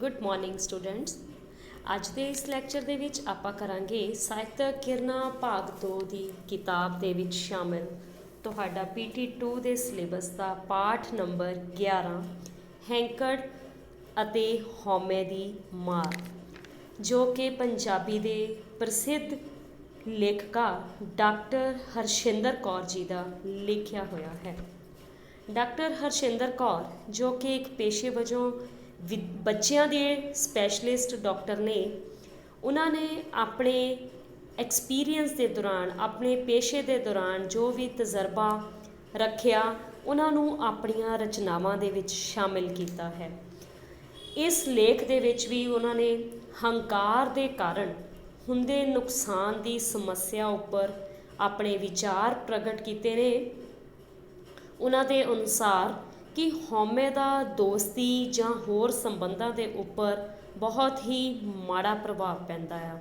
Good morning students ਅੱਜ ਦੇ ਇਸ ਲੈਕਚਰ ਦੇ ਵਿੱਚ ਆਪਾਂ ਕਰਾਂਗੇ ਸਾਹਿਤਕ ਕਿਰਨਾਂ ਭਾਗ 2 ਦੀ ਕਿਤਾਬ ਦੇ ਵਿੱਚ ਸ਼ਾਮਿਲ। ਤੁਹਾਡਾ PT2 ਦੇ ਸਿਲੇਬਸ ਦਾ ਪਾਠ ਨੰਬਰ 11 ਹੈਂਕੜ ਅਤੇ ਹਉਮੈ ਦੀ ਮਾਰ, ਜੋ ਕਿ ਪੰਜਾਬੀ ਦੇ ਪ੍ਰਸਿੱਧ ਲੇਖਕਾ ਡਾਕਟਰ ਹਰਸ਼ਿੰਦਰ ਕੌਰ ਜੀ ਦਾ ਲਿਖਿਆ ਹੋਇਆ ਹੈ। ਡਾਕਟਰ ਹਰਸ਼ਿੰਦਰ ਕੌਰ, ਜੋ ਕਿ ਇੱਕ ਪੇਸ਼ੇ ਵਜੋਂ ਵਿ- ਬੱਚਿਆਂ ਦੇ ਸਪੈਸ਼ਲਿਸਟ ਡਾਕਟਰ ਨੇ, ਉਹਨਾਂ ਨੇ ਆਪਣੇ ਐਕਸਪੀਰੀਅੰਸ ਦੇ ਦੌਰਾਨ, ਆਪਣੇ ਪੇਸ਼ੇ ਦੇ ਦੌਰਾਨ ਜੋ ਵੀ ਤਜਰਬਾ ਰੱਖਿਆ, ਉਹਨਾਂ ਨੂੰ ਆਪਣੀਆਂ ਰਚਨਾਵਾਂ ਦੇ ਵਿੱਚ ਸ਼ਾਮਿਲ ਕੀਤਾ ਹੈ। ਇਸ ਲੇਖ ਦੇ ਵਿੱਚ ਵੀ ਉਹਨਾਂ ਨੇ ਹੰਕਾਰ ਦੇ ਕਾਰਨ ਹੁੰਦੇ ਨੁਕਸਾਨ ਦੀ ਸਮੱਸਿਆ ਉੱਪਰ ਆਪਣੇ ਵਿਚਾਰ ਪ੍ਰਗਟ ਕੀਤੇ ਨੇ। ਉਹਨਾਂ ਦੇ ਅਨੁਸਾਰ ਕਿ ਹਉਮੈ ਦਾ ਦੋਸਤੀ ਜਾਂ ਹੋਰ ਸੰਬੰਧਾਂ ਦੇ ਉੱਪਰ ਬਹੁਤ ਹੀ ਮਾੜਾ ਪ੍ਰਭਾਵ ਪੈਂਦਾ ਆ।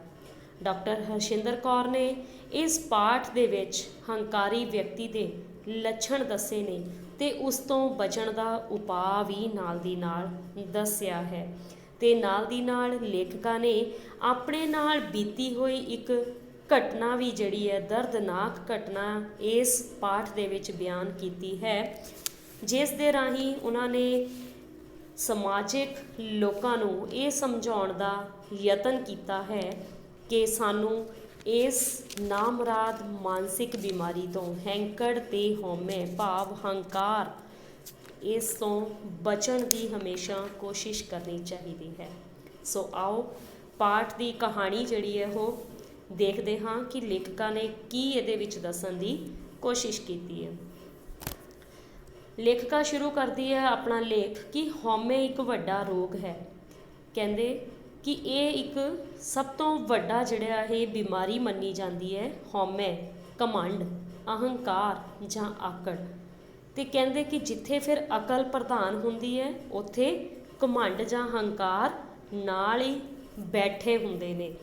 ਡਾਕਟਰ ਹਰਸ਼ਿੰਦਰ ਕੌਰ ਨੇ ਇਸ ਪਾਠ ਦੇ ਵਿੱਚ ਹੰਕਾਰੀ ਵਿਅਕਤੀ ਦੇ ਲੱਛਣ ਦੱਸੇ ਨੇ ਤੇ ਉਸ ਤੋਂ ਬਚਣ ਦਾ ਉਪਾਅ ਵੀ ਨਾਲ ਦੀ ਨਾਲ ਦੱਸਿਆ ਹੈ। ਤੇ ਨਾਲ ਦੀ ਨਾਲ ਲੇਖਕਾਂ ਨੇ ਆਪਣੇ ਨਾਲ ਬੀਤੀ ਹੋਈ ਇੱਕ ਘਟਨਾ ਵੀ ਜਿਹੜੀ ਹੈ ਦਰਦਨਾਕ ਘਟਨਾ ਇਸ ਪਾਠ ਦੇ ਵਿੱਚ ਬਿਆਨ ਕੀਤੀ ਹੈ। ਜਿਸ ਦੇ ਰਾਹੀਂ ਉਹਨਾਂ ਨੇ ਸਮਾਜਿਕ ਲੋਕਾਂ ਨੂੰ ਇਹ ਸਮਝਾਉਣ ਦਾ ਯਤਨ ਕੀਤਾ ਹੈ ਕਿ ਸਾਨੂੰ ਇਸ ਨਾਮਰਾਦ ਮਾਨਸਿਕ ਬਿਮਾਰੀ ਤੋਂ ਹੈਂਕੜ ਤੇ ਹਉਮੈ ਭਾਵ ਹੰਕਾਰ, ਇਸ ਤੋਂ ਬਚਣ ਦੀ ਹਮੇਸ਼ਾ ਕੋਸ਼ਿਸ਼ ਕਰਨੀ ਚਾਹੀਦੀ ਹੈ। ਸੋ ਆਓ ਪਾਠ ਦੀ ਕਹਾਣੀ ਜਿਹੜੀ ਹੈ ਉਹ ਦੇਖਦੇ ਹਾਂ ਕਿ ਲੇਖਕਾਂ ਨੇ ਕੀ ਇਹਦੇ ਵਿੱਚ ਦੱਸਣ ਦੀ ਕੋਸ਼ਿਸ਼ ਕੀਤੀ ਹੈ। ਲੇਖਕਾ ਸ਼ੁਰੂ ਕਰਦੀ ਹੈ ਆਪਣਾ ਲੇਖ ਕਿ ਹਉਮੈ ਇੱਕ ਵੱਡਾ ਰੋਗ ਹੈ। ਕਹਿੰਦੇ ਕਿ ਇਹ ਇੱਕ ਸਭ ਤੋਂ ਵੱਡਾ ਜਿਹੜਾ ਇਹ ਬਿਮਾਰੀ ਮੰਨੀ ਜਾਂਦੀ ਹੈ, ਹਉਮੈ ਕਮੰਡ ਅਹੰਕਾਰ ਜਾਂ ਆਕੜ। ਤੇ ਕਹਿੰਦੇ ਕਿ ਜਿੱਥੇ ਫਿਰ ਅਕਲ ਪ੍ਰਧਾਨ ਹੁੰਦੀ ਹੈ, ਉੱਥੇ ਕਮੰਡ ਜਾਂ ਹੰਕਾਰ ਨਾਲ ਹੀ ਬੈਠੇ ਹੁੰਦੇ ਨੇ।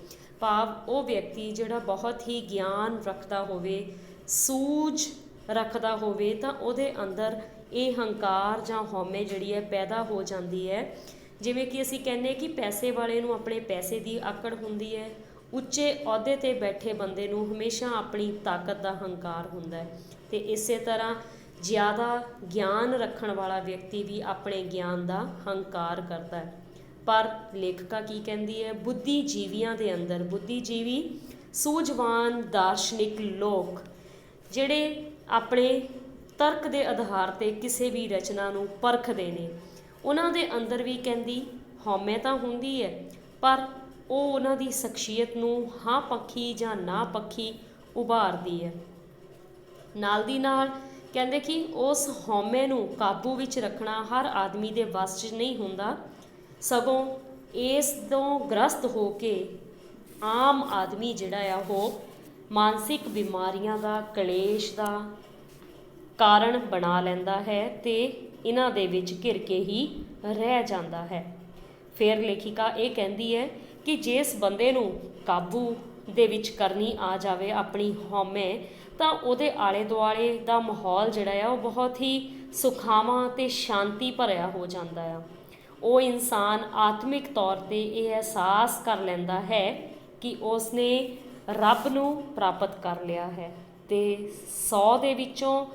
ਭਾਵ ਉਹ ਵਿਅਕਤੀ ਜਿਹੜਾ ਬਹੁਤ ਹੀ ਗਿਆਨ ਰੱਖਦਾ ਹੋਵੇ, ਸੂਝ ਰੱਖਦਾ ਹੋਵੇ ਤਾਂ ਉਹਦੇ ਅੰਦਰ ਇਹ ਹੰਕਾਰ ਜਾਂ ਹਉਮੈ ਜਿਹੜੀ ਹੈ ਪੈਦਾ ਹੋ ਜਾਂਦੀ ਹੈ। ਜਿਵੇਂ ਕਿ ਅਸੀਂ ਕਹਿੰਦੇ ਕਿ ਪੈਸੇ ਵਾਲੇ ਨੂੰ ਆਪਣੇ ਪੈਸੇ ਦੀ ਆਕੜ ਹੁੰਦੀ ਹੈ। ਉੱਚੇ ਅਹੁਦੇ ਤੇ ਬੈਠੇ ਬੰਦੇ ਨੂੰ ਹਮੇਸ਼ਾ ਆਪਣੀ ਤਾਕਤ ਦਾ ਹੰਕਾਰ ਹੁੰਦਾ ਹੈ। ਤੇ ਇਸੇ ਤਰ੍ਹਾਂ ਜ਼ਿਆਦਾ ਗਿਆਨ ਰੱਖਣ ਵਾਲਾ ਵਿਅਕਤੀ ਵੀ ਆਪਣੇ ਗਿਆਨ ਦਾ ਹੰਕਾਰ ਕਰਦਾ ਹੈ। ਪਰ ਲੇਖਕਾ ਕੀ ਕਹਿੰਦੀ ਹੈ? ਬੁੱਧੀਜੀਵੀਆਂ ਦੇ ਅੰਦਰ ਬੁੱਧੀਜੀਵੀ ਸੂਝਵਾਨ ਦਾਰਸ਼ਨਿਕ ਲੋਕ ਜਿਹੜੇ ਆਪਣੇ ਤਰਕ ਦੇ ਆਧਾਰ ਤੇ ਕਿਸੇ ਵੀ ਰਚਨਾ ਨੂੰ ਪਰਖਦੇ ਨੇ। ਉਹਨਾਂ ਦੇ ਅੰਦਰ ਵੀ ਕਹਿੰਦੀ, ਹਉਮੈ ਤਾਂ ਹੁੰਦੀ ਹੈ ਪਰ ਉਹ ਉਹਨਾਂ ਦੀ ਸ਼ਖਸੀਅਤ ਨੂੰ ਹਾਂ ਪੱਖੀ ਜਾਂ ਨਾ ਪੱਖੀ ਉਭਾਰਦੀ ਹੈ ਨਾਲ ਦੀ ਨਾਲ ਕਹਿੰਦੇ ਕਿ ਉਸ ਹਉਮੈ ਨੂੰ ਕਾਬੂ ਵਿੱਚ ਰੱਖਣਾ ਹਰ ਆਦਮੀ ਦੇ ਵੱਸ 'ਚ ਨਹੀਂ ਹੁੰਦਾ। ਸਗੋਂ ਇਸ ਤੋਂ ਗ੍ਰਸਤ ਹੋ ਕੇ ਆਮ ਆਦਮੀ ਜਿਹੜਾ ਆ, ਉਹ ਮਾਨਸਿਕ ਬਿਮਾਰੀਆਂ ਦਾ, ਕਲੇਸ਼ ਦਾ ਕਾਰਨ ਬਣਾ ਲੈਂਦਾ ਹੈ ਤੇ ਇਹਨਾਂ ਦੇ ਵਿੱਚ ਘਿਰ ਕੇ ਹੀ ਰਹਿ ਜਾਂਦਾ ਹੈ। ਫਿਰ ਲੇਖਿਕਾ ਇਹ ਕਹਿੰਦੀ ਹੈ ਕਿ ਜਿਸ ਬੰਦੇ ਨੂੰ ਕਾਬੂ ਦੇ ਵਿੱਚ ਕਰਨੀ ਆ ਜਾਵੇ ਆਪਣੀ ਹਉਮੈ, ਤਾਂ ਉਹਦੇ ਆਲੇ ਦੁਆਲੇ ਦਾ ਮਾਹੌਲ ਜਿਹੜਾ ਆ, ਉਹ ਬਹੁਤ ਹੀ ਸੁਖਾਵਾਂ ਤੇ ਸ਼ਾਂਤੀ ਭਰਿਆ ਹੋ ਜਾਂਦਾ ਆ। ਉਹ ਇਨਸਾਨ ਆਤਮਿਕ ਤੌਰ ਤੇ ਇਹ ਅਹਿਸਾਸ ਕਰ ਲੈਂਦਾ ਹੈ ਕਿ ਉਸਨੇ ਰੱਬ ਨੂੰ ਪ੍ਰਾਪਤ ਕਰ ਲਿਆ ਹੈ ਤੇ 100 ਦੇ ਵਿੱਚੋਂ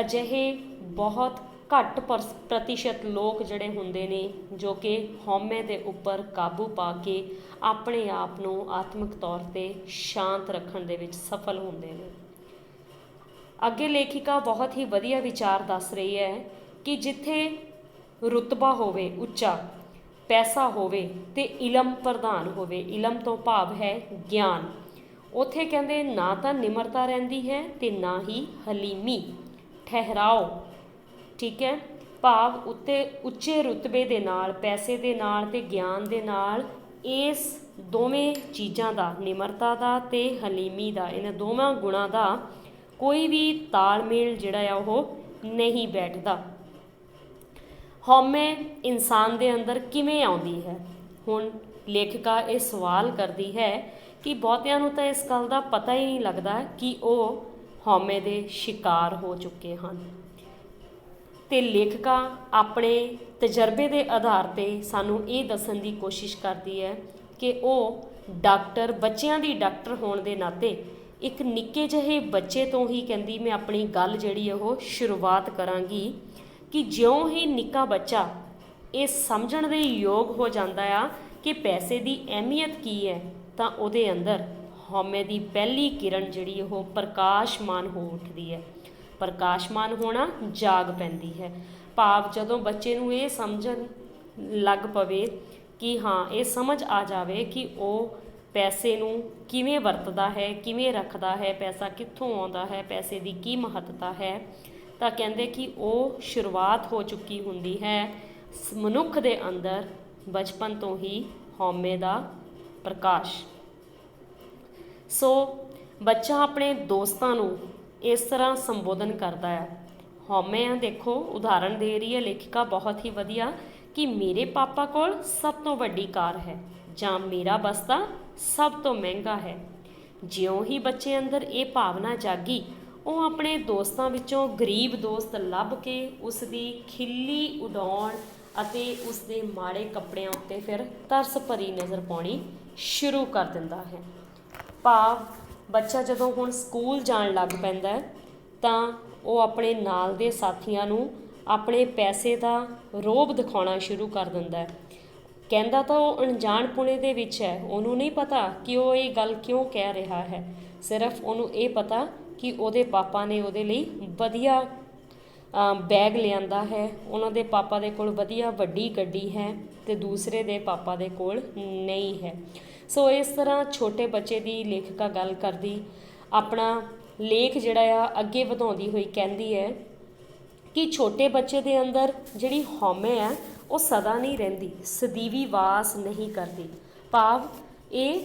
ਅਜਿਹੇ ਬਹੁਤ ਘੱਟ ਪਰਸ- ਪ੍ਰਤੀਸ਼ਤ ਲੋਕ ਜਿਹੜੇ ਹੁੰਦੇ ਨੇ, ਜੋ ਕਿ ਹਉਮੈ ਦੇ ਉੱਪਰ ਕਾਬੂ ਪਾ ਕੇ ਆਪਣੇ ਆਪ ਨੂੰ ਆਤਮਿਕ ਤੌਰ ਤੇ ਸ਼ਾਂਤ ਰੱਖਣ ਦੇ ਵਿੱਚ ਸਫਲ ਹੁੰਦੇ ਨੇ। ਅੱਗੇ ਲੇਖਿਕਾ ਬਹੁਤ ਹੀ ਵਧੀਆ ਵਿਚਾਰ ਦੱਸ ਰਹੀ ਹੈ ਕਿ ਜਿੱਥੇ ਰੁਤਬਾ ਹੋਵੇ ਉੱਚਾ, ਪੈਸਾ ਹੋਵੇ ਤੇ ਇਲਮ ਪ੍ਰਧਾਨ ਹੋਵੇ, ਇਲਮ ਤੋਂ ਭਾਵ ਹੈ ਗਿਆਨ। ਉਥੇ ਕਹਿੰਦੇ ਨਾ ਤਾਂ ਨਿਮਰਤਾ ਰਹਿੰਦੀ ਹੈ ਤੇ ਨਾ ਹੀ ਹਲੀਮੀ। ਠਹਿਰਾਓ, ਠੀਕ ਹੈ? ਭਾਵ ਉੱਤੇ ਉੱਚੇ ਰੁਤਬੇ ਦੇ ਨਾਲ, ਪੈਸੇ ਦੇ ਨਾਲ ਤੇ ਗਿਆਨ ਦੇ ਨਾਲ ਇਸ ਦੋਵੇਂ ਚੀਜ਼ਾਂ ਦਾ, ਨਿਮਰਤਾ ਦਾ ਤੇ ਹਲੀਮੀ ਦਾ, ਇਹਨਾਂ ਦੋਵਾਂ ਗੁਣਾਂ ਦਾ ਕੋਈ ਵੀ ਤਾਲਮੇਲ ਜਿਹੜਾ ਆ ਉਹ ਨਹੀਂ ਬੈਠਦਾ। ਹਉਮੈ ਇਨਸਾਨ ਦੇ ਅੰਦਰ ਕਿਵੇਂ ਆਉਂਦੀ ਹੈ? ਹੁਣ ਲੇਖਿਕਾ ਇਹ ਸਵਾਲ ਕਰਦੀ ਹੈ ਕਿ ਬਹੁਤਿਆਂ ਨੂੰ ਤਾਂ ਇਸ ਗੱਲ ਦਾ ਪਤਾ ਹੀ ਨਹੀਂ ਲੱਗਦਾ ਕਿ ਉਹ ਹਉਮੈ ਦੇ ਸ਼ਿਕਾਰ ਹੋ ਚੁੱਕੇ ਹਨ। ਤੇ ਲੇਖਕਾ ਆਪਣੇ ਤਜਰਬੇ ਦੇ ਆਧਾਰ ਤੇ ਸਾਨੂੰ ਇਹ ਦੱਸਣ ਦੀ ਕੋਸ਼ਿਸ਼ ਕਰਦੀ ਹੈ ਕਿ ਉਹ ਡਾਕਟਰ, ਬੱਚਿਆਂ ਦੀ ਡਾਕਟਰ ਹੋਣ ਦੇ ਨਾਤੇ ਇੱਕ ਨਿੱਕੇ ਜਿਹੇ ਬੱਚੇ ਤੋਂ ਹੀ ਕਹਿੰਦੀ, ਮੈਂ ਆਪਣੀ ਗੱਲ ਜਿਹੜੀ ਉਹ ਸ਼ੁਰੂਆਤ ਕਰਾਂਗੀ ਕਿ ਜਿਉਂ ਹੀ ਨਿੱਕਾ ਬੱਚਾ ਇਹ ਸਮਝਣ ਦੇ ਯੋਗ ਹੋ ਜਾਂਦਾ ਆ ਕਿ ਪੈਸੇ ਦੀ ਅਹਿਮੀਅਤ ਕੀ ਹੈ, ਤਾਂ ਉਹਦੇ ਅੰਦਰ ਹਉਮੈ ਦੀ ਪਹਿਲੀ ਕਿਰਨ ਜਿਹੜੀ ਉਹ ਪ੍ਰਕਾਸ਼ਮਾਨ ਹੋ ਉੱਠਦੀ ਹੈ। ਪ੍ਰਕਾਸ਼ਮਾਨ ਹੋਣਾ ਜਾਗ ਪੈਂਦੀ ਹੈ। ਭਾਵ ਜਦੋਂ ਬੱਚੇ ਨੂੰ ਇਹ ਸਮਝਣ ਲੱਗ ਪਵੇ ਕਿ ਹਾਂ, ਇਹ ਸਮਝ ਆ ਜਾਵੇ ਕਿ ਉਹ ਪੈਸੇ ਨੂੰ ਕਿਵੇਂ ਵਰਤਦਾ ਹੈ, ਕਿਵੇਂ ਰੱਖਦਾ ਹੈ, ਪੈਸਾ ਕਿੱਥੋਂ ਆਉਂਦਾ ਹੈ, ਪੈਸੇ ਦੀ ਕੀ ਮਹੱਤਤਾ ਹੈ, ਤਾਂ ਕਹਿੰਦੇ ਕਿ ਉਹ ਸ਼ੁਰੂਆਤ ਹੋ ਚੁੱਕੀ ਹੁੰਦੀ ਹੈ। ਸ- ਮਨੁੱਖ ਦੇ ਅੰਦਰ ਬਚਪਨ ਤੋਂ ਹੀ ਹਉਮੈ ਦਾ ਪ੍ਰਕਾਸ਼ ਸੋ ਬੱਚਾ ਆਪਣੇ ਦੋਸਤਾਂ ਨੂੰ ਇਸ ਤਰ੍ਹਾਂ ਸੰਬੋਧਨ ਕਰਦਾ ਹੈ। ਹਉਮੈ ਆ ਦੇਖੋ ਉਦਾਹਰਣ ਦੇ ਰਹੀ ਹੈ, ਲੇਖਿਕਾ ਬਹੁਤ ਹੀ ਵਧੀਆ ਕਿ ਮੇਰੇ ਪਾਪਾ ਕੋਲ ਸਭ ਤੋਂ ਵੱਡੀ ਕਾਰ ਹੈ ਜਾਂ ਮੇਰਾ ਬਸਤਾ ਸਭ ਤੋਂ ਮਹਿੰਗਾ ਹੈ। ਜਿਉਂ ਹੀ ਬੱਚੇ ਅੰਦਰ ਇਹ ਭਾਵਨਾ ਜਾਗੀ, ਉਹ ਆਪਣੇ ਦੋਸਤਾਂ ਵਿੱਚੋਂ ਗਰੀਬ ਦੋਸਤ ਲੱਭ ਕੇ ਉਸ ਦੀ ਖਿੱਲੀ ਉਡਾਉਣ ਅਤੇ ਉਸ ਦੇ ਮਾੜੇ ਕੱਪੜਿਆਂ ਉੱਤੇ ਫਿਰ ਤਰਸ ਭਰੀ ਨਜ਼ਰ ਪਾਉਣੀ ਸ਼ੁਰੂ ਕਰ ਦਿੰਦਾ ਹੈ। ਭਾਵ ਬੱਚਾ ਜਦੋਂ ਹੁਣ ਸਕੂਲ ਜਾਣ ਲੱਗ ਪੈਂਦਾ ਹੈ, ਤਾਂ ਉਹ ਆਪਣੇ ਨਾਲ ਦੇ ਸਾਥੀਆਂ ਨੂੰ ਆਪਣੇ ਪੈਸੇ ਦਾ ਰੋਬ ਦਿਖਾਉਣਾ ਸ਼ੁਰੂ ਕਰ ਦਿੰਦਾ ਹੈ। ਕਹਿੰਦਾ ਤਾਂ ਉਹ ਅਣਜਾਣਪੁਣੇ ਦੇ ਵਿੱਚ ਹੈ, ਉਹਨੂੰ ਨਹੀਂ ਪਤਾ ਕਿ ਉਹ ਇਹ ਗੱਲ ਕਿਉਂ ਕਹਿ ਰਿਹਾ ਹੈ। ਸਿਰਫ ਉਹਨੂੰ ਇਹ ਪਤਾ ਕਿ ਉਹਦੇ ਪਾਪਾ ਨੇ ਉਹਦੇ ਲਈ ਵਧੀਆ ਬੈਗ ਲਿਆਂਦਾ ਹੈ। ਉਹਨਾਂ ਦੇ ਪਾਪਾ ਦੇ ਕੋਲ ਵਧੀਆ ਵੱਡੀ ਗੱਡੀ ਹੈ ਤੇ ਦੂਸਰੇ ਦੇ ਪਾਪਾ ਦੇ ਕੋਲ ਨਹੀਂ ਹੈ। ਸੋ ਇਸ ਤਰ੍ਹਾਂ ਛੋਟੇ ਬੱਚੇ ਦੀ ਲੇਖਿਕਾ ਗੱਲ ਕਰਦੀ, ਆਪਣਾ ਲੇਖ ਜਿਹੜਾ ਆ ਅੱਗੇ ਵਧਾਉਂਦੀ ਹੋਈ ਕਹਿੰਦੀ ਹੈ ਕਿ ਛੋਟੇ ਬੱਚੇ ਦੇ ਅੰਦਰ ਜਿਹੜੀ ਹਉਮੈ ਹੈ ਉਹ ਸਦਾ ਨਹੀਂ ਰਹਿੰਦੀ, ਸਦੀਵੀ ਵਾਸ ਨਹੀਂ ਕਰਦੀ। ਭਾਵ ਇਹ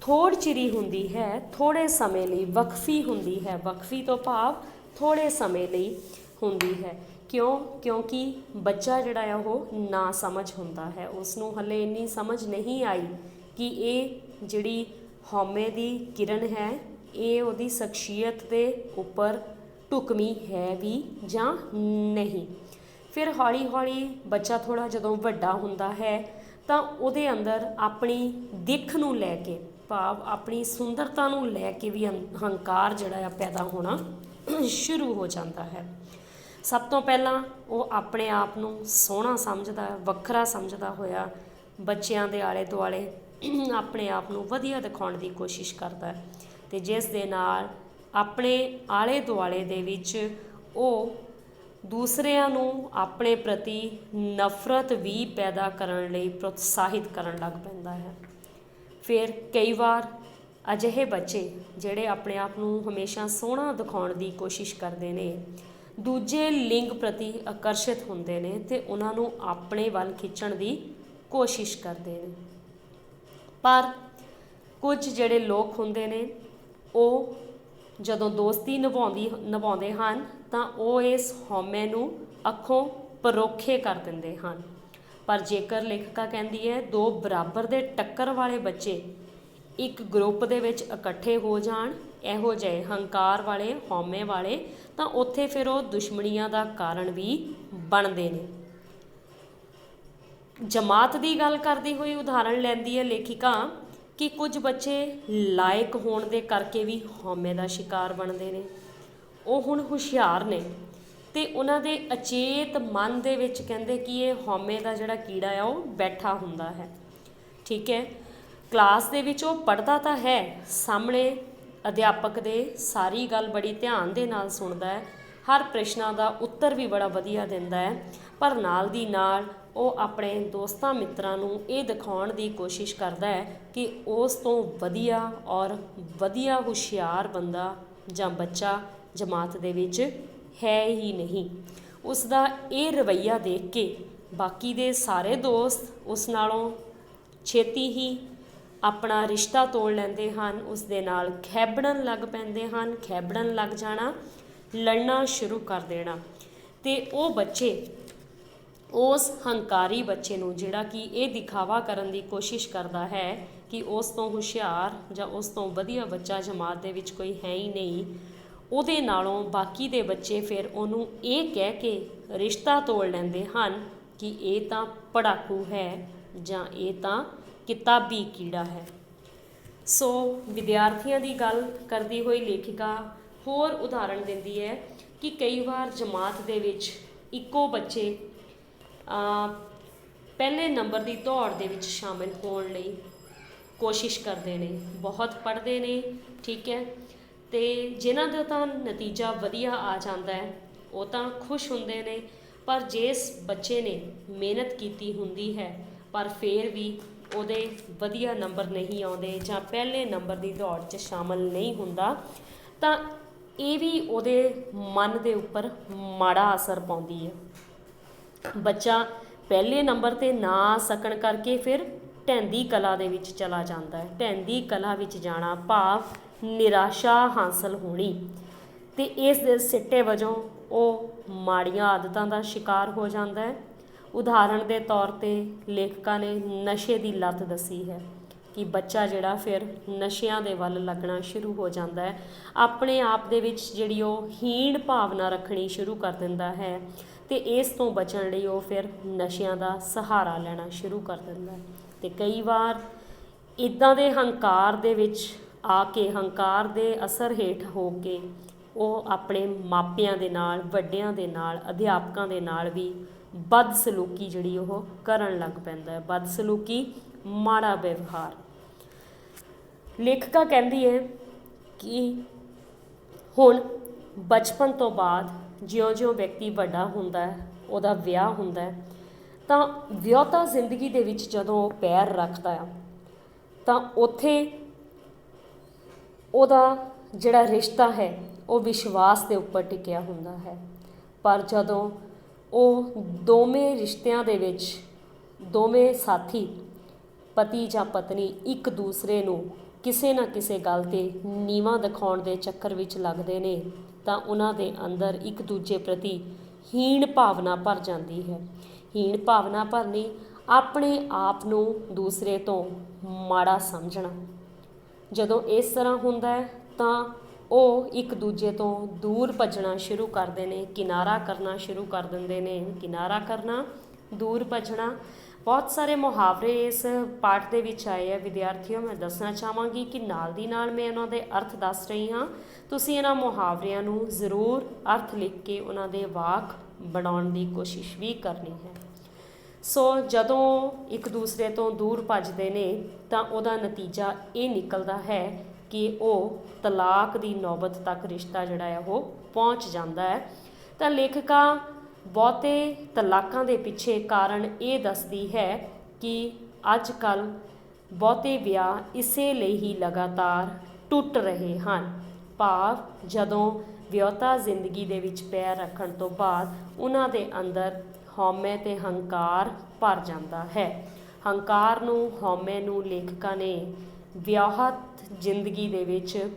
ਥੋੜ ਚਿਰੀ ਹੁੰਦੀ ਹੈ ਥੋੜੇ ਸਮੇਂ ਲਈ ਵਕਫੀ ਹੁੰਦੀ ਹੈ, ਵਕਫੀ ਤੋਂ ਭਾਵ ਥੋੜੇ ਸਮੇਂ ਲਈ ਹੁੰਦੀ ਹੈ। ਕਿਉਂ? ਕਿਉਂਕਿ ਬੱਚਾ ਜਿਹੜਾ ਆ, ਉਹ ਨਾ ਸਮਝ ਹੁੰਦਾ ਹੈ। ਉਸ ਨੂੰ ਹਲੇ ਇੰਨੀ ਸਮਝ ਨਹੀਂ ਆਈ ਕਿ ਇਹ ਜਿਹੜੀ ਹਉਮੈ ਦੀ ਕਿਰਨ ਹੈ, ਇਹ ਉਹਦੀ ਸ਼ਖਸੀਅਤ ਦੇ ਉੱਪਰ ਢੁਕਵੀਂ ਹੈ ਵੀ ਜਾਂ ਨਹੀਂ। ਫਿਰ ਹੌਲੀ ਹੌਲੀ ਬੱਚਾ ਥੋੜਾ ਜਦੋਂ ਵੱਡਾ ਹੁੰਦਾ ਹੈ, ਤਾਂ ਉਹਦੇ ਅੰਦਰ ਆਪਣੀ ਦਿੱਖ ਨੂੰ ਲੈ ਕੇ, ਭਾਵ ਆਪਣੀ ਸੁੰਦਰਤਾ ਨੂੰ ਲੈ ਕੇ ਵੀ ਹੰ- ਹੰਕਾਰ ਜਿਹੜਾ ਆ ਪੈਦਾ ਹੋਣਾ ਸ਼ੁਰੂ ਹੋ ਜਾਂਦਾ ਹੈ। ਸਭ ਤੋਂ ਪਹਿਲਾਂ ਉਹ ਆਪਣੇ ਆਪ ਨੂੰ ਸੋਹਣਾ ਸਮਝਦਾ, ਵੱਖਰਾ ਸਮਝਦਾ ਹੋਇਆ ਬੱਚਿਆਂ ਦੇ ਆਲੇ ਦੁਆਲੇ ਆਪਣੇ ਆਪ ਨੂੰ ਵਧੀਆ ਦਿਖਾਉਣ ਦੀ ਕੋਸ਼ਿਸ਼ ਕਰਦਾ ਹੈ ਤੇ ਜਿਸ ਦੇ ਨਾਲ ਆਪਣੇ ਆਲੇ ਦੁਆਲੇ ਦੇ ਵਿੱਚ ਉਹ ਦੂਸਰਿਆਂ ਨੂੰ ਆਪਣੇ ਪ੍ਰਤੀ ਨਫ਼ਰਤ ਵੀ ਪੈਦਾ ਕਰਨ ਲਈ ਪ੍ਰੋਤਸਾਹਿਤ ਕਰਨ ਲੱਗ ਪੈਂਦਾ ਹੈ। ਫਿਰ ਕਈ ਵਾਰ ਅਜਿਹੇ ਬੱਚੇ ਜਿਹੜੇ ਆਪਣੇ ਆਪ ਨੂੰ ਹਮੇਸ਼ਾ ਸੋਹਣਾ ਦਿਖਾਉਣ ਦੀ ਕੋਸ਼ਿਸ਼ ਕਰਦੇ ਨੇ, ਦੂਜੇ ਲਿੰਗ ਪ੍ਰਤੀ ਆਕਰਸ਼ਿਤ ਹੁੰਦੇ ਨੇ ਤੇ ਉਹਨਾਂ ਨੂੰ ਆਪਣੇ ਵੱਲ ਖਿੱਚਣ ਦੀ ਕੋਸ਼ਿਸ਼ ਕਰਦੇ ਨੇ। ਪਰ ਕੁਝ ਜਿਹੜੇ ਲੋਕ ਹੁੰਦੇ ਨੇ, ਉਹ ਜਦੋਂ ਦੋਸਤੀ ਨਿਭਾਉਂਦੀ, ਨਿਭਾਉਂਦੇ ਹਨ, ਤਾਂ ਉਹ ਇਸ ਹਉਮੈ ਨੂੰ ਅੱਖੋਂ ਪਰੋਖੇ ਕਰ ਦਿੰਦੇ ਹਨ। ਪਰ ਜੇਕਰ ਲੇਖਕਾ ਕਹਿੰਦੀ ਹੈ, ਦੋ ਬਰਾਬਰ ਦੇ ਟੱਕਰ ਵਾਲੇ ਬੱਚੇ ਇੱਕ ਗਰੁੱਪ ਦੇ ਵਿੱਚ ਇਕੱਠੇ ਹੋ ਜਾਣ, ਇਹੋ ਜਿਹੇ ਹੰਕਾਰ ਵਾਲੇ, ਹਉਮੈ ਵਾਲੇ, ਤਾਂ ਉੱਥੇ ਫਿਰ ਉਹ ਦੁਸ਼ਮਣੀਆਂ ਦਾ ਕਾਰਨ ਵੀ ਬਣਦੇ ਨੇ। ਜਮਾਤ ਦੀ ਗੱਲ ਕਰਦੀ ਹੋਈ ਉਦਾਹਰਣ ਲੈਂਦੀ ਹੈ ਲੇਖਿਕਾ ਕਿ ਕੁਝ ਬੱਚੇ ਲਾਇਕ ਹੋਣ ਦੇ ਕਰਕੇ ਵੀ ਹਉਮੈ ਦਾ ਸ਼ਿਕਾਰ ਬਣਦੇ ਨੇ। ਉਹ ਹੁਣ ਹੁਸ਼ਿਆਰ ਨੇ ਤੇ ਉਹਨਾਂ ਦੇ ਅਚੇਤ ਮਨ ਦੇ ਵਿੱਚ ਕਹਿੰਦੇ ਕਿ ਇਹ ਹਉਮੈ ਦਾ ਜਿਹੜਾ ਕੀੜਾ ਆ, ਉਹ ਬੈਠਾ ਹੁੰਦਾ ਹੈ। ਠੀਕ ਹੈ? ਕਲਾਸ ਦੇ ਵਿੱਚ ਉਹ ਪੜਦਾ ਤਾਂ ਹੈ, ਸਾਹਮਣੇ ਅਧਿਆਪਕ ਦੇ ਸਾਰੀ ਗੱਲ ਬੜੀ ਧਿਆਨ ਦੇ ਨਾਲ ਸੁਣਦਾ ਹੈ। ਹਰ ਪ੍ਰਸ਼ਨਾਂ ਦਾ ਉੱਤਰ ਵੀ ਬੜਾ ਵਧੀਆ ਦਿੰਦਾ ਹੈ, ਪਰ ਨਾਲ ਦੀ ਨਾਲ ਉਹ ਆਪਣੇ ਦੋਸਤਾਂ ਮਿੱਤਰਾਂ ਨੂੰ ਇਹ ਦਿਖਾਉਣ ਦੀ ਕੋਸ਼ਿਸ਼ ਕਰਦਾ ਹੈ ਕਿ ਉਸ ਤੋਂ ਵਧੀਆ ਔਰ ਵਧੀਆ ਹੁਸ਼ਿਆਰ ਬੰਦਾ ਜਾਂ ਬੱਚਾ ਜਮਾਤ ਦੇ ਵਿੱਚ ਹੈ ਹੀ ਨਹੀਂ। ਉਸ ਦਾ ਇਹ ਰਵੱਈਆ ਦੇਖ ਕੇ ਬਾਕੀ ਦੇ ਸਾਰੇ ਦੋਸਤ ਉਸ ਨਾਲੋਂ ਛੇਤੀ ਹੀ ਆਪਣਾ ਰਿਸ਼ਤਾ ਤੋੜ ਲੈਂਦੇ ਹਨ, ਉਸ ਦੇ ਨਾਲ ਖੈਬੜਨ ਲੱਗ ਪੈਂਦੇ ਹਨ, ਖੈਬੜਨ ਲੱਗ ਜਾਣਾ, ਲੜਨਾ ਸ਼ੁਰੂ ਕਰ ਦੇਣਾ। ਤੇ ਉਹ ਬੱਚੇ ਉਸ ਹੰਕਾਰੀ ਬੱਚੇ ਨੂੰ ਜਿਹੜਾ ਕਿ ਇਹ ਦਿਖਾਵਾ ਕਰਨ ਦੀ ਕੋਸ਼ਿਸ਼ ਕਰਦਾ ਹੈ ਕਿ ਉਸ ਤੋਂ ਹੁਸ਼ਿਆਰ ਜਾਂ ਉਸ ਤੋਂ ਵਧੀਆ ਬੱਚਾ ਜਮਾਤ ਦੇ ਵਿੱਚ ਕੋਈ ਹੈ ਹੀ ਨਹੀਂ, ਉਹਦੇ ਨਾਲੋਂ ਬਾਕੀ ਦੇ ਬੱਚੇ ਫਿਰ ਉਹਨੂੰ ਇਹ ਕਹਿ ਕੇ ਰਿਸ਼ਤਾ ਤੋੜ ਲੈਂਦੇ ਹਨ ਕਿ ਇਹ ਤਾਂ ਪੜਾਕੂ ਹੈ ਜਾਂ ਇਹ ਤਾਂ ਕਿਤਾਬੀ ਕੀੜਾ ਹੈ। ਸੋ ਵਿਦਿਆਰਥੀਆਂ ਦੀ ਗੱਲ ਕਰਦੀ ਹੋਈ ਲੇਖਿਕਾ ਹੋਰ ਉਦਾਹਰਣ ਦਿੰਦੀ ਹੈ ਕਿ ਕਈ ਵਾਰ ਜਮਾਤ ਦੇ ਵਿੱਚ ਇੱਕੋ ਬੱਚੇ ਪਹਿਲੇ ਨੰਬਰ ਦੀ ਦੌੜ ਦੇ ਵਿੱਚ ਸ਼ਾਮਿਲ ਹੋਣ ਲਈ ਕੋਸ਼ਿਸ਼ ਕਰਦੇ ਨੇ, ਬਹੁਤ ਪੜ੍ਹਦੇ ਨੇ, ਠੀਕ ਹੈ। ਤੇ ਜਿਨ੍ਹਾਂ ਦਾ ਤਾਂ ਨਤੀਜਾ ਵਧੀਆ ਆ ਜਾਂਦਾ ਹੈ, ਉਹ ਤਾਂ ਖੁਸ਼ ਹੁੰਦੇ ਨੇ, ਪਰ ਜਿਸ ਬੱਚੇ ਨੇ ਮਿਹਨਤ ਕੀਤੀ ਹੁੰਦੀ ਹੈ, ਪਰ ਫੇਰ ਵੀ ਉਹਦੇ ਵਧੀਆ ਨੰਬਰ ਨਹੀਂ ਆਉਂਦੇ ਜਾਂ ਪਹਿਲੇ ਨੰਬਰ ਦੀ ਦੌੜ 'ਚ ਸ਼ਾਮਲ ਨਹੀਂ ਹੁੰਦਾ, ਤਾਂ ਇਹ ਵੀ ਉਹਦੇ ਮਨ ਦੇ ਉੱਪਰ ਮਾੜਾ ਅਸਰ ਪਾਉਂਦੀ ਹੈ। ਬੱਚਾ ਪਹਿਲੇ ਨੰਬਰ ਤੇ ਨਾ ਆ ਸਕਣ ਕਰਕੇ ਫਿਰ ਢੈਂਦੀ ਕਲਾ ਦੇ ਵਿੱਚ ਚਲਾ ਜਾਂਦਾ ਹੈ। ਢੈਂਦੀ ਕਲਾ ਵਿੱਚ ਜਾਣਾ ਭਾਵ ਨਿਰਾਸ਼ਾ ਹਾਸਲ ਹੋਣੀ। ਤੇ ਇਸ ਦੇ ਸਿੱਟੇ ਵਜੋਂ ਉਹ ਮਾੜੀਆਂ ਆਦਤਾਂ ਦਾ ਸ਼ਿਕਾਰ ਹੋ ਜਾਂਦਾ ਹੈ। ਉਦਾਹਰਣ ਦੇ ਤੌਰ ਤੇ ਲੇਖਕਾਂ ਨੇ ਨਸ਼ੇ ਦੀ ਲੱਤ ਦੱਸੀ ਹੈ। ਕਿ ਬੱਚਾ ਜਿਹੜਾ ਫਿਰ ਨਸ਼ਿਆਂ ਦੇ ਵੱਲ ਲੱਗਣਾ ਸ਼ੁਰੂ ਹੋ ਜਾਂਦਾ ਹੈ। ਆਪਣੇ ਆਪ ਦੇ ਵਿੱਚ ਜਿਹੜੀ ਉਹ ਹੀਣ ਭਾਵਨਾ ਰੱਖਣੀ ਸ਼ੁਰੂ ਕਰ ਦਿੰਦਾ ਹੈ ਤੇ ਇਸ ਤੋਂ ਬਚਣ ਲਈ ਉਹ ਫਿਰ ਨਸ਼ਿਆਂ ਦਾ ਸਹਾਰਾ ਲੈਣਾ ਸ਼ੁਰੂ ਕਰ ਦਿੰਦਾ ਹੈ। ਤੇ ਕਈ ਵਾਰ ਇਦਾਂ ਦੇ ਹੰਕਾਰ ਦੇ ਵਿੱਚ ਆ ਕੇ, ਹੰਕਾਰ ਦੇ ਅਸਰ ਹੇਠ ਹੋ ਕੇ ਉਹ ਆਪਣੇ ਮਾਪਿਆਂ ਦੇ ਨਾਲ, ਵੱਡਿਆਂ ਦੇ ਨਾਲ, ਅਧਿਆਪਕਾਂ ਦੇ ਨਾਲ ਵੀ ਬਦਸਲੂਕੀ ਜਿਹੜੀ ਉਹ ਕਰਨ ਲੱਗ ਪੈਂਦਾ ਹੈ। ਬਦਸਲੂਕੀ ਮਾੜਾ ਵਿਵਹਾਰ। ਲੇਖਕਾ ਕਹਿੰਦੀ ਹੈ ਕਿ ਹੁਣ ਬਚਪਨ ਤੋਂ ਬਾਅਦ ਜਿਉਂ-ਜਿਉਂ ਵਿਅਕਤੀ ਵੱਡਾ ਹੁੰਦਾ ਹੈ, ਉਹਦਾ ਵਿਆਹ ਹੁੰਦਾ ਹੈ, ਤਾਂ ਵਿਆਹਤਾ ਜ਼ਿੰਦਗੀ ਦੇ ਵਿੱਚ ਜਦੋਂ ਉਹ ਪੈਰ ਰੱਖਦਾ ਆ, ਤਾਂ ਉੱਥੇ ਉਹਦਾ ਜਿਹੜਾ ਰਿਸ਼ਤਾ ਹੈ, ਉਹ ਵਿਸ਼ਵਾਸ ਦੇ ਉੱਪਰ ਟਿਕਿਆ ਹੁੰਦਾ ਹੈ। ਪਰ ਜਦੋਂ ਉਹ ਦੋਵੇਂ ਰਿਸ਼ਤਿਆਂ ਦੇ ਵਿੱਚ, ਦੋਵੇਂ ਸਾਥੀ, ਪਤੀ ਜਾਂ ਪਤਨੀ ਇੱਕ ਦੂਸਰੇ ਨੂੰ ਕਿਸੇ ਨਾ ਕਿਸੇ ਗੱਲ ਤੇ ਨੀਵਾਂ ਦਿਖਾਉਣ ਦੇ ਚੱਕਰ ਵਿੱਚ ਲੱਗਦੇ ਨੇ, ਤਾਂ ਉਹਨਾਂ ਦੇ ਅੰਦਰ ਇੱਕ ਦੂਜੇ ਪ੍ਰਤੀ ਹੀਣ ਭਾਵਨਾ ਭਰ ਜਾਂਦੀ ਹੈ। ਹੀਣ ਭਾਵਨਾ ਭਰਨੀ ਆਪਣੇ ਆਪ ਨੂੰ ਦੂਸਰੇ ਤੋਂ ਮਾੜਾ ਸਮਝਣਾ। ਜਦੋਂ ਇਸ ਤਰ੍ਹਾਂ ਹੁੰਦਾ ਹੈ, ਤਾਂ ਉਹ ਇੱਕ ਦੂਜੇ ਤੋਂ ਦੂਰ ਭੱਜਣਾ ਸ਼ੁਰੂ ਕਰਦੇ ਨੇ, ਕਿਨਾਰਾ ਕਰਨਾ ਸ਼ੁਰੂ ਕਰ ਦਿੰਦੇ ਨੇ। ਕਿਨਾਰਾ ਕਰਨਾ, ਦੂਰ ਭੱਜਣਾ ਬਹੁਤ ਸਾਰੇ ਮੁਹਾਵਰੇ ਇਸ ਪਾਠ ਦੇ ਵਿੱਚ ਆਏ ਆ। ਵਿਦਿਆਰਥੀਓ, ਮੈਂ ਦੱਸਣਾ ਚਾਹਾਂਗੀ ਕਿ ਨਾਲ ਦੀ ਨਾਲ ਮੈਂ ਉਹਨਾਂ ਦੇ ਅਰਥ ਦੱਸ ਰਹੀ ਹਾਂ। ਤੁਸੀਂ ਇਹਨਾਂ ਮੁਹਾਵਰਿਆਂ ਨੂੰ ਜ਼ਰੂਰ ਅਰਥ ਲਿਖ ਕੇ ਉਹਨਾਂ ਦੇ ਵਾਕ ਬਣਾਉਣ ਦੀ ਕੋਸ਼ਿਸ਼ ਵੀ ਕਰਨੀ ਹੈ। ਸੋ ਜਦੋਂ ਇੱਕ ਦੂਸਰੇ ਤੋਂ ਦੂਰ ਭੱਜਦੇ ਨੇ, ਤਾਂ ਉਹਦਾ ਨਤੀਜਾ ਇਹ ਨਿਕਲਦਾ ਹੈ ਕਿ ਉਹ ਤਲਾਕ ਦੀ ਨੌਬਤ ਤੱਕ ਰਿਸ਼ਤਾ ਜਿਹੜਾ ਹੈ, ਉਹ ਪਹੁੰਚ ਜਾਂਦਾ ਹੈ। ਤਾਂ ਲੇਖਕਾਂ ਬਹੁਤੇ ਤਲਾਕਾਂ ਦੇ ਪਿੱਛੇ ਕਾਰਨ ਇਹ ਦੱਸਦੀ ਹੈ ਕਿ ਅੱਜ ਕੱਲ੍ਹ ਬਹੁਤੇ ਵਿਆਹ ਇਸੇ ਲਈ ਹੀ ਲਗਾਤਾਰ ਟੁੱਟ ਰਹੇ ਹਨ। ਭਾਵ ਜਦੋਂ ਵਿਆਹਤਾ ਜ਼ਿੰਦਗੀ ਦੇ ਵਿੱਚ ਪੈਰ ਰੱਖਣ ਤੋਂ ਬਾਅਦ ਉਹਨਾਂ ਦੇ ਅੰਦਰ ਹਉਮੈ ਤੇ ਹੰਕਾਰ ਭਰ ਜਾਂਦਾ ਹੈ। ਹੰਕਾਰ ਨੂੰ, ਹਉਮੈ ਨੂੰ ਲੇਖਕਾਂ ਨੇ ਵਿਆਹਤ ਜ਼ਿੰਦਗੀ ਦੇ ਵਿੱਚ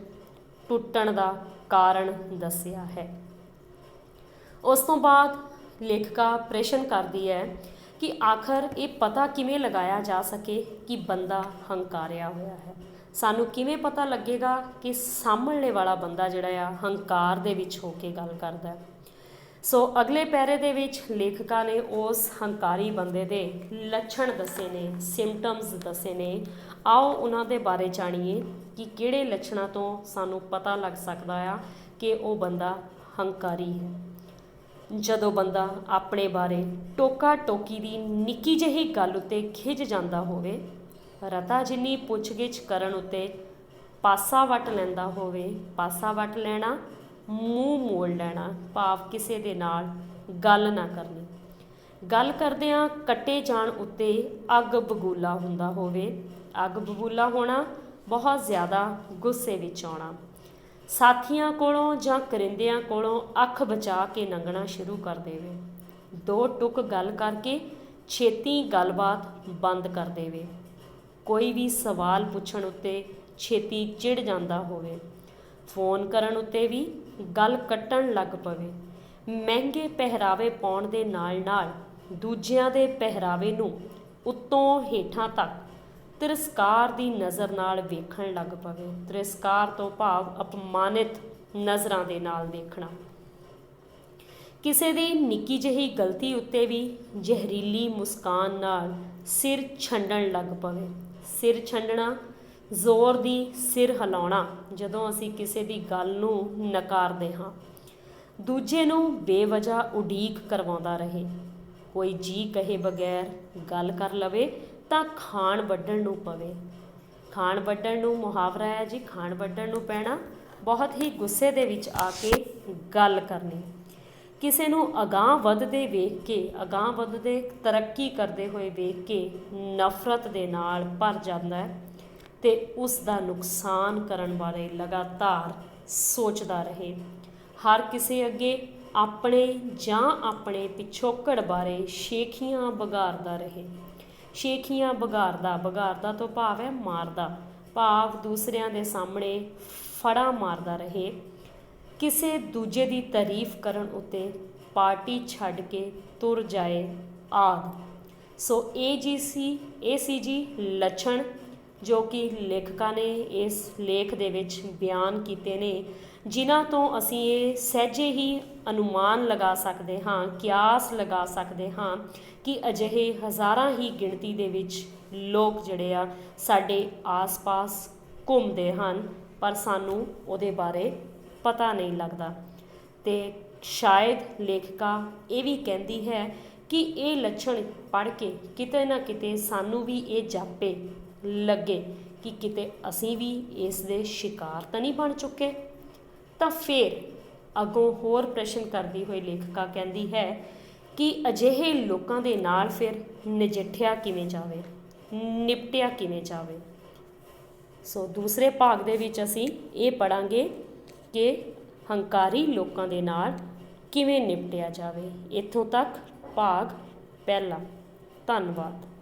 ਟੁੱਟਣ ਦਾ ਕਾਰਨ ਦੱਸਿਆ ਹੈ। ਉਸ ਤੋਂ ਬਾਅਦ ਲੇਖਕਾ ਪ੍ਰਸ਼ਨ ਕਰਦੀ ਹੈ ਕਿ ਆਖਰ ਇਹ ਪਤਾ ਕਿਵੇਂ ਲਗਾਇਆ ਜਾ ਸਕੇ ਕਿ ਬੰਦਾ ਹੰਕਾਰਿਆ ਹੋਇਆ ਹੈ। ਸਾਨੂੰ ਕਿਵੇਂ ਪਤਾ ਲੱਗੇਗਾ ਕਿ ਸਾਹਮਣੇ ਵਾਲਾ ਬੰਦਾ ਜਿਹੜਾ ਆ ਹੰਕਾਰ ਦੇ ਵਿੱਚ ਹੋ ਕੇ ਗੱਲ ਕਰਦਾ ਹੈ। ਸੋ ਅਗਲੇ ਪੈਰੇ ਦੇ ਵਿੱਚ ਲੇਖਕਾ ਨੇ ਉਸ ਹੰਕਾਰੀ ਬੰਦੇ ਦੇ ਲੱਛਣ ਦੱਸੇ ਨੇ ਸਿੰਪਟਮਸ ਦੱਸੇ ਨੇ। ਆਓ ਉਹਨਾਂ ਦੇ ਬਾਰੇ ਜਾਣੀਏ ਕਿ ਕਿਹੜੇ ਲੱਛਣਾਂ ਤੋਂ ਸਾਨੂੰ ਪਤਾ ਲੱਗ ਸਕਦਾ ਆ ਕਿ ਉਹ ਬੰਦਾ ਹੰਕਾਰੀ ਹੈ। ਜਦੋਂ ਬੰਦਾ ਆਪਣੇ ਬਾਰੇ ਟੋਕਾ ਟੋਕੀ ਦੀ ਨਿੱਕੀ ਜਿਹੀ ਗੱਲ ਉੱਤੇ ਖਿਝ ਜਾਂਦਾ ਹੋਵੇ, ਰਤਾ ਜਿੰਨੀ ਪੁੱਛਗਿੱਛ ਕਰਨ ਉੱਤੇ ਪਾਸਾ ਵਟ ਲੈਂਦਾ ਹੋਵੇ, ਪਾਸਾ ਵਟ ਲੈਣਾ, ਮੂੰਹ ਮੋੜ ਲੈਣਾ, ਭਾਵ ਕਿਸੇ ਦੇ ਨਾਲ ਗੱਲ ਨਾ ਕਰਨੀ। ਗੱਲ ਕਰਦਿਆਂ ਕੱਟੇ ਜਾਣ ਉੱਤੇ ਅੱਗ ਬਗੂਲਾ ਹੁੰਦਾ ਹੋਵੇ, ਅੱਗ ਬਬੂਲਾ ਹੋਣਾ ਬਹੁਤ ਜ਼ਿਆਦਾ ਗੁੱਸੇ ਵਿੱਚ ਆਉਣਾ। ਸਾਥੀਆਂ ਕੋਲੋਂ ਜਾਂ ਕਰਿੰਦਿਆਂ ਕੋਲੋਂ ਅੱਖ ਬਚਾ ਕੇ ਲੰਘਣਾ ਸ਼ੁਰੂ ਕਰ ਦੇਵੇ। ਦੋ ਟੁਕ ਗੱਲ ਕਰਕੇ ਛੇਤੀ ਗੱਲਬਾਤ ਬੰਦ ਕਰ ਦੇਵੇ। ਕੋਈ ਵੀ ਸਵਾਲ ਪੁੱਛਣ ਉੱਤੇ ਛੇਤੀ ਚਿੜ ਜਾਂਦਾ ਹੋਵੇ। ਫੋਨ ਕਰਨ ਉੱਤੇ ਵੀ ਗੱਲ ਕੱਟਣ ਲੱਗ ਪਵੇ। ਮਹਿੰਗੇ ਪਹਿਰਾਵੇ ਪਾਉਣ ਦੇ ਨਾਲ-ਨਾਲ ਦੂਜਿਆਂ ਦੇ ਪਹਿਰਾਵੇ ਨੂੰ ਉੱਤੋਂ ਹੇਠਾਂ ਤੱਕ ਤਿਰਸਕਾਰ ਦੀ ਨਜ਼ਰ ਨਾਲ ਵੇਖਣ ਲੱਗ ਪਵੇ। ਤਿਰਸਕਾਰ ਤੋਂ ਭਾਵ ਅਪਮਾਨਿਤ ਨਜ਼ਰਾਂ ਦੇ ਨਾਲ ਦੇਖਣਾ ਕਿਸੇ ਦੀ ਨਿੱਕੀ ਜਿਹੀ ਗਲਤੀ ਉੱਤੇ ਵੀ ਜ਼ਹਿਰੀਲੀ ਮੁਸਕਾਨ ਨਾਲ ਸਿਰ ਛੰਡਣ ਲੱਗ ਪਵੇ। ਸਿਰ ਛੰਡਣਾ, ਜ਼ੋਰ ਦੀ ਸਿਰ ਹਿਲਾਉਣਾ, ਜਦੋਂ ਅਸੀਂ ਕਿਸੇ ਦੀ ਗੱਲ ਨੂੰ ਨਕਾਰਦੇ ਹਾਂ। ਦੂਜੇ ਨੂੰ ਬੇਵਜਾ ਉਡੀਕ ਕਰਵਾਉਂਦਾ ਰਹੇ। ਕੋਈ ਜੀ ਕਹੇ ਬਗੈਰ ਗੱਲ ਕਰ ਲਵੇ ਤਾਂ ਖਾਣ ਵੱਢਣ ਨੂੰ ਪਵੇ। ਖਾਣ ਵੱਢਣ ਨੂੰ ਮੁਹਾਵਰਾ ਹੈ ਜੀ, ਖਾਣ ਵੱਢਣ ਨੂੰ ਪੈਣਾ। ਬਹੁਤ ਹੀ ਗੁੱਸੇ ਦੇ ਵਿੱਚ ਆ ਕੇ ਗੱਲ ਕਰਨੀ। ਕਿਸੇ ਨੂੰ ਅਗਾਹ ਵੱਧਦੇ ਵੇਖ ਕੇ, ਅਗਾਹ ਵੱਧਦੇ ਤਰੱਕੀ ਕਰਦੇ ਹੋਏ ਵੇਖ ਕੇ ਨਫ਼ਰਤ ਦੇ ਨਾਲ ਭਰ ਜਾਂਦਾ ਹੈ ਤੇ ਉਸ ਦਾ ਨੁਕਸਾਨ ਕਰਨ ਬਾਰੇ ਲਗਾਤਾਰ ਸੋਚਦਾ ਰਹੇ। ਹਰ ਕਿਸੇ ਅੱਗੇ ਆਪਣੇ ਜਾਂ ਆਪਣੇ ਪਿਛੋਕੜ ਬਾਰੇ ਸ਼ੇਖੀਆਂ ਬਗਾਰਦਾ ਰਹੇ। ਸ਼ੇਖੀਆਂ ਬਗਾਰਦਾ ਬਗਾਰਦਾ ਤੋਂ ਭਾਵ ਹੈ ਮਾਰਦਾ, ਭਾਵ ਦੂਸਰਿਆਂ ਦੇ ਸਾਹਮਣੇ ਫੜਾ ਮਾਰਦਾ ਰਹੇ। ਕਿਸੇ ਦੂਜੇ ਦੀ ਤਾਰੀਫ ਕਰਨ ਉੱਤੇ ਪਾਰਟੀ ਛੱਡ ਕੇ ਤੁਰ ਜਾਏ ਆਦ ਸੋ ਇਹ ਜੀ ਸੀ, ਇਹ ਸੀ ਜੀ ਲੱਛਣ ਜੋ ਕਿ ਲੇਖਕਾਂ ਨੇ ਇਸ ਲੇਖ ਦੇ ਵਿੱਚ ਬਿਆਨ ਕੀਤੇ ਨੇ। ਜਿਨ੍ਹਾਂ ਤੋਂ ਅਸੀਂ ਇਹ ਸਹਿਜੇ ਹੀ ਅਨੁਮਾਨ ਲਗਾ ਸਕਦੇ ਹਾਂ, ਕਿਆਸ ਲਗਾ ਸਕਦੇ ਹਾਂ ਕਿ ਅਜਿਹੇ ਹਜ਼ਾਰਾਂ ਹੀ ਗਿਣਤੀ ਦੇ ਵਿੱਚ ਲੋਕ ਜਿਹੜੇ ਆ ਸਾਡੇ ਆਸ-ਪਾਸ ਘੁੰਮਦੇ ਹਨ, ਪਰ ਸਾਨੂੰ ਉਹਦੇ ਬਾਰੇ ਪਤਾ ਨਹੀਂ ਲੱਗਦਾ। ਤੇ ਸ਼ਾਇਦ ਲੇਖਕਾ ਇਹ ਵੀ ਕਹਿੰਦੀ ਹੈ ਕਿ ਇਹ ਲੱਛਣ ਪੜ੍ਹ ਕੇ ਕਿਤੇ ਨਾ ਕਿਤੇ ਸਾਨੂੰ ਵੀ ਇਹ ਜਾਪੇ ਲੱਗੇ ਕਿ ਕਿਤੇ ਅਸੀਂ ਵੀ ਇਸ ਦੇ ਸ਼ਿਕਾਰ ਤਾਂ ਨਹੀਂ ਬਣ ਚੁੱਕੇ। ਤਾਂ ਫਿਰ ਅੱਗੋਂ ਹੋਰ ਪ੍ਰਸ਼ਨ ਕਰਦੀ ਹੋਈ ਲੇਖਿਕਾ ਕਹਿੰਦੀ ਹੈ ਕਿ ਅਜਿਹੇ ਲੋਕਾਂ ਦੇ ਨਾਲ ਫਿਰ ਨਜਿੱਠਿਆ ਕਿਵੇਂ ਜਾਵੇ? ਨਿਪਟਿਆ ਕਿਵੇਂ ਜਾਵੇ? ਸੋ ਦੂਸਰੇ ਭਾਗ ਦੇ ਵਿੱਚ ਅਸੀਂ ਇਹ ਪੜਾਂਗੇ ਕਿ ਹੰਕਾਰੀ ਲੋਕਾਂ ਦੇ ਨਾਲ ਕਿਵੇਂ ਨਿਪਟਿਆ ਜਾਵੇ। ਇੱਥੋਂ ਤੱਕ ਭਾਗ ਪਹਿਲਾ। ਧੰਨਵਾਦ।